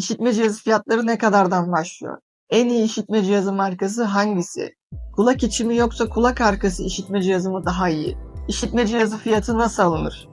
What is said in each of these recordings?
İşitme cihazı fiyatları ne kadardan başlıyor? En iyi işitme cihazı markası hangisi? Kulak içi mi yoksa kulak arkası işitme cihazı mı daha iyi? İşitme cihazı fiyatı nasıl alınır?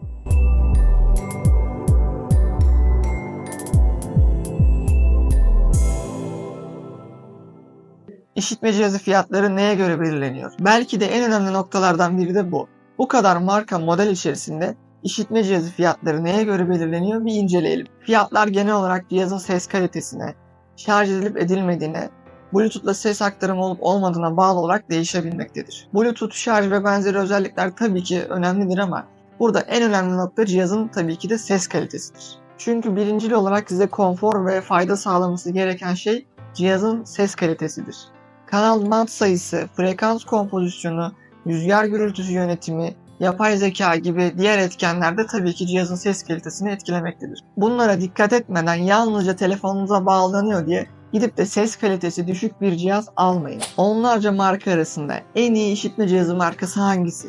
İşitme cihazı fiyatları neye göre belirleniyor? Belki de en önemli noktalardan biri de bu. Bu kadar marka model içerisinde işitme cihazı fiyatları neye göre belirleniyor bir inceleyelim. Fiyatlar genel olarak cihazın ses kalitesine, şarj edilip edilmediğine, Bluetooth'la ses aktarımı olup olmadığına bağlı olarak değişebilmektedir. Bluetooth, şarj ve benzeri özellikler tabii ki önemlidir ama burada en önemli nokta cihazın tabii ki de ses kalitesidir. Çünkü birincil olarak size konfor ve fayda sağlaması gereken şey cihazın ses kalitesidir. Kanal band sayısı, frekans kompozisyonu, rüzgar gürültüsü yönetimi, yapay zeka gibi diğer etkenler de tabii ki cihazın ses kalitesini etkilemektedir. Bunlara dikkat etmeden yalnızca telefonunuza bağlanıyor diye gidip de ses kalitesi düşük bir cihaz almayın. Onlarca marka arasında en iyi işitme cihazı markası hangisi?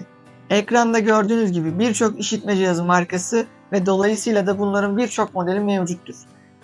Ekranda gördüğünüz gibi birçok işitme cihazı markası ve dolayısıyla da bunların birçok modeli mevcuttur.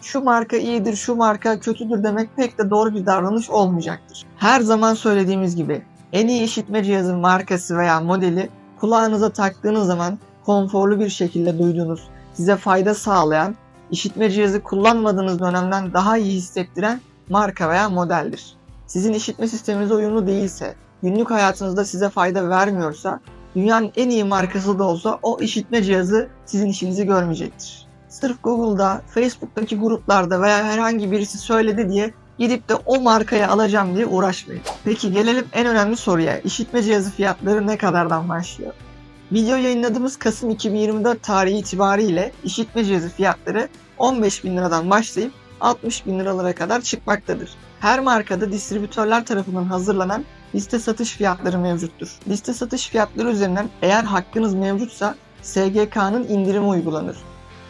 Şu marka iyidir, şu marka kötüdür demek pek de doğru bir davranış olmayacaktır. Her zaman söylediğimiz gibi en iyi işitme cihazı markası veya modeli kulağınıza taktığınız zaman konforlu bir şekilde duyduğunuz, size fayda sağlayan, işitme cihazı kullanmadığınız dönemden daha iyi hissettiren marka veya modeldir. Sizin işitme sisteminize uyumlu değilse, günlük hayatınızda size fayda vermiyorsa, dünyanın en iyi markası da olsa o işitme cihazı sizin işinizi görmeyecektir. Sırf Google'da, Facebook'taki gruplarda veya herhangi birisi söyledi diye gidip de o markayı alacağım diye uğraşmayın. Peki gelelim en önemli soruya. İşitme cihazı fiyatları ne kadardan başlıyor? Video yayınladığımız Kasım 2024 tarihi itibariyle işitme cihazı fiyatları 15 bin liradan başlayıp 60 bin liralara kadar çıkmaktadır. Her markada distribütörler tarafından hazırlanan liste satış fiyatları mevcuttur. Liste satış fiyatları üzerinden eğer hakkınız mevcutsa SGK'nın indirimi uygulanır.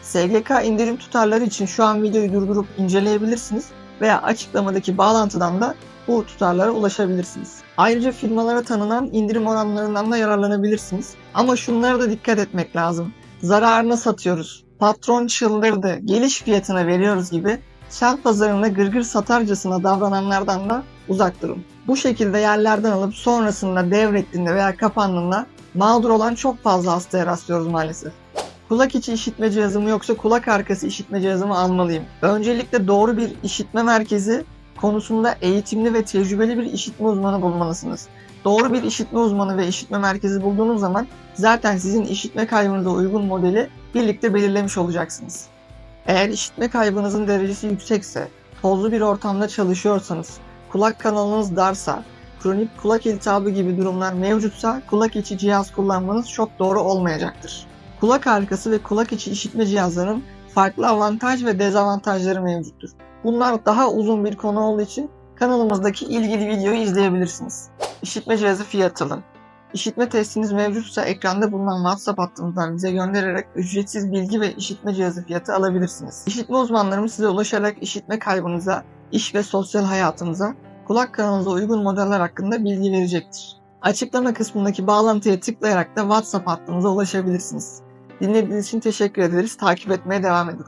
SGK indirim tutarları için şu an videoyu durdurup inceleyebilirsiniz veya açıklamadaki bağlantıdan da bu tutarlara ulaşabilirsiniz. Ayrıca firmalara tanınan indirim oranlarından da yararlanabilirsiniz. Ama şunlara da dikkat etmek lazım. Zararına satıyoruz. Patron çıldırdı. Geliş fiyatına veriyoruz gibi sen pazarında gırgır satarcasına davrananlardan da uzak durun. Bu şekilde yerlerden alıp sonrasında devrettiğinde veya kapandığında mağdur olan çok fazla hastaya rastlıyoruz maalesef. Kulak içi işitme cihazı mı yoksa kulak arkası işitme cihazı mı almalıyım? Öncelikle doğru bir işitme merkezi konusunda eğitimli ve tecrübeli bir işitme uzmanı bulmalısınız. Doğru bir işitme uzmanı ve işitme merkezi bulduğunuz zaman zaten sizin işitme kaybınıza uygun modeli birlikte belirlemiş olacaksınız. Eğer işitme kaybınızın derecesi yüksekse, tozlu bir ortamda çalışıyorsanız, kulak kanalınız darsa, kronik kulak iltihabı gibi durumlar mevcutsa kulak içi cihaz kullanmanız çok doğru olmayacaktır. Kulak arkası ve kulak içi işitme cihazlarının farklı avantaj ve dezavantajları mevcuttur. Bunlar daha uzun bir konu olduğu için kanalımızdaki ilgili videoyu izleyebilirsiniz. İşitme cihazı fiyatı alın. İşitme testiniz mevcutsa ekranda bulunan WhatsApp hattımızdan bize göndererek ücretsiz bilgi ve işitme cihazı fiyatı alabilirsiniz. İşitme uzmanlarımız size ulaşarak işitme kaybınıza, iş ve sosyal hayatınıza, kulak kanalınıza uygun modeller hakkında bilgi verecektir. Açıklama kısmındaki bağlantıya tıklayarak da WhatsApp hattımıza ulaşabilirsiniz. Dinlediğiniz için teşekkür ederiz. Takip etmeye devam edin.